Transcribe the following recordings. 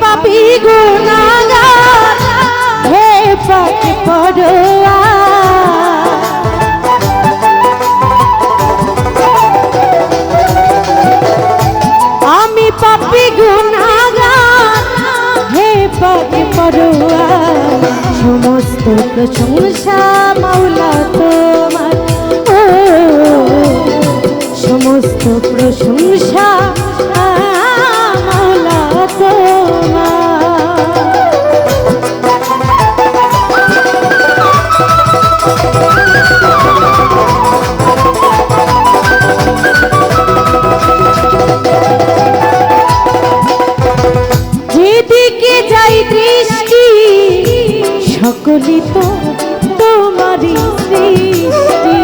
পাপি গুনাগার হে আমি পাপি গুনাগার হে সমস্ত প্রশংসা মাওলা তোমার। সমস্ত প্রশংসা সকলই তো তোমারই সৃষ্টি।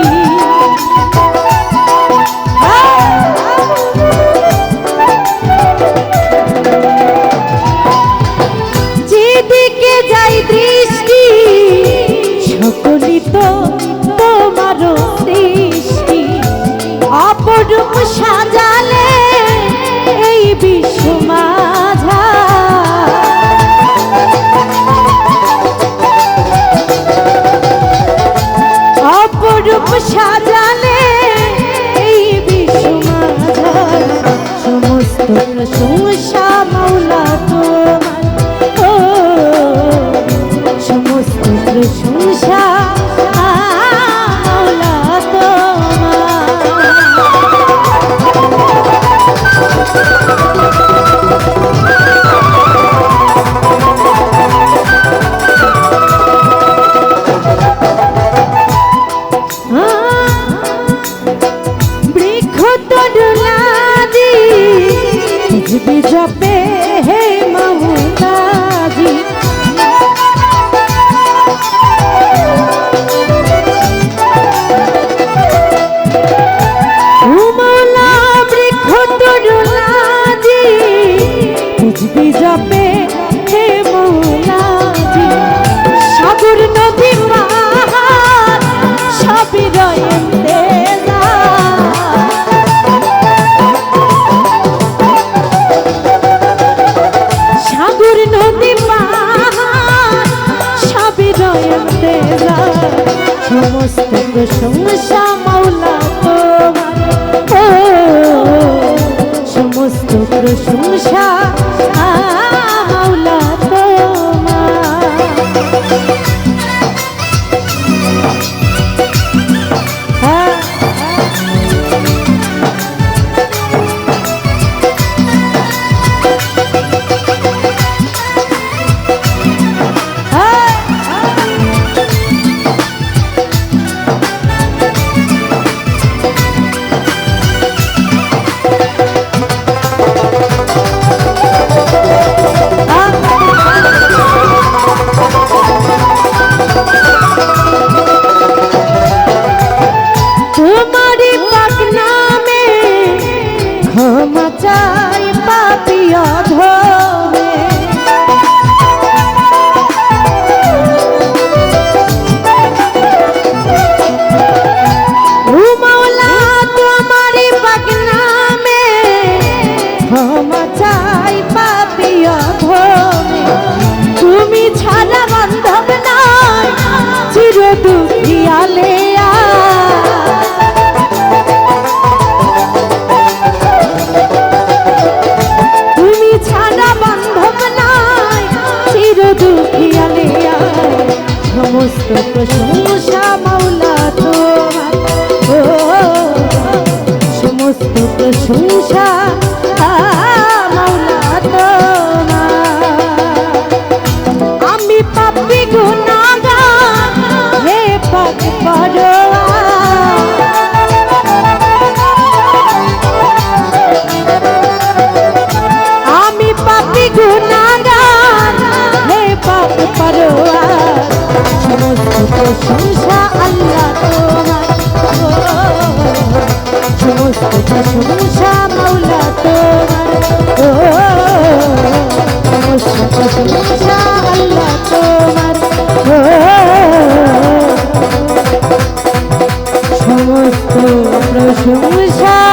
যেদিকে যাই দৃষ্টি সকলই তো তোমার সৃষ্টি। অপরূপ সাজালে এই বিশ্ব বুঝবি জপে হে মৌলাজি সাগর নদী পাহাড় সবই রয়েছে সমস্ত প্রশংসা মাওলা সমস্ত প্রশংসা মাওলা তোমার। ও, সমস্ত প্রশংসা মাওলা তোমার। আমি পাপি গুনাগার হে পাক পরোয়া। আমি পাপি পাপ পরোয়া। প্রশংসা